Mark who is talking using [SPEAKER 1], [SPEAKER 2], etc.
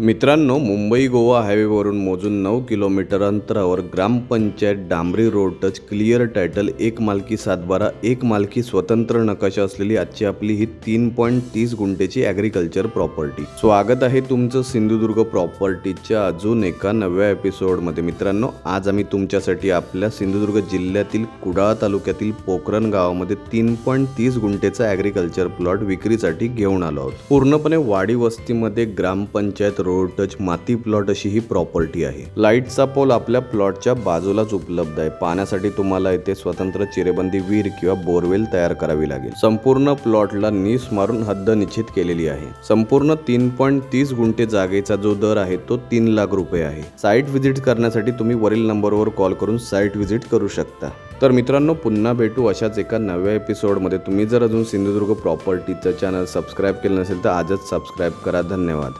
[SPEAKER 1] मित्रांनो मुंबई गोवा हायवेवरून मोजून नऊ किलोमीटर अंतरावर ग्रामपंचायत डांबरी रोड टच क्लिअर टायटल एक मालकी सातबारा एक मालकी स्वतंत्र नकाशा असलेली आजची आपली ही तीन पॉईंट तीस गुंठेची ॲग्रिकल्चर प्रॉपर्टी स्वागत आहे तुमचं सिंधुदुर्ग प्रॉपर्टीच्या अजून एका नव्या एपिसोडमध्ये मित्रांनो आज आम्ही तुमच्यासाठी आपल्या सिंधुदुर्ग जिल्ह्यातील कुडाळ तालुक्यातील पोखरण गावामध्ये तीन पॉईंट तीस गुंठेचा ॲग्रिकल्चर प्लॉट विक्रीसाठी घेऊन आलो आहोत. पूर्णपणे वाडी वस्तीमध्ये ग्रामपंचायत रोड टच माती प्लॉट अशी ही प्रॉपर्टी आहे. लाईटचा पोल आपल्या प्लॉटच्या बाजूलाच उपलब्ध आहे. पाण्यासाठी तुम्हाला इथे स्वतंत्र चिरेबंदी विहीर किंवा बोरवेल तयार करावी लागेल. संपूर्ण प्लॉटला नीस मारून हद्द निश्चित केलेली आहे. संपूर्ण तीन पॉईंट तीस गुंठे जागेचा जो दर आहे तो तीन लाख रुपये आहे. साईट व्हिजिट करण्यासाठी तुम्ही वरील नंबरवर कॉल करून साईट व्हिजिट करू शकता. तर मित्रांनो पुन्हा भेटू अशाच एका नव्या एपिसोडमध्ये तुम्ही जर अजून सिंधुदुर्ग प्रॉपर्टीचं चॅनल सबस्क्राईब केलं नसेल तर आजच सबस्क्राईब करा. धन्यवाद.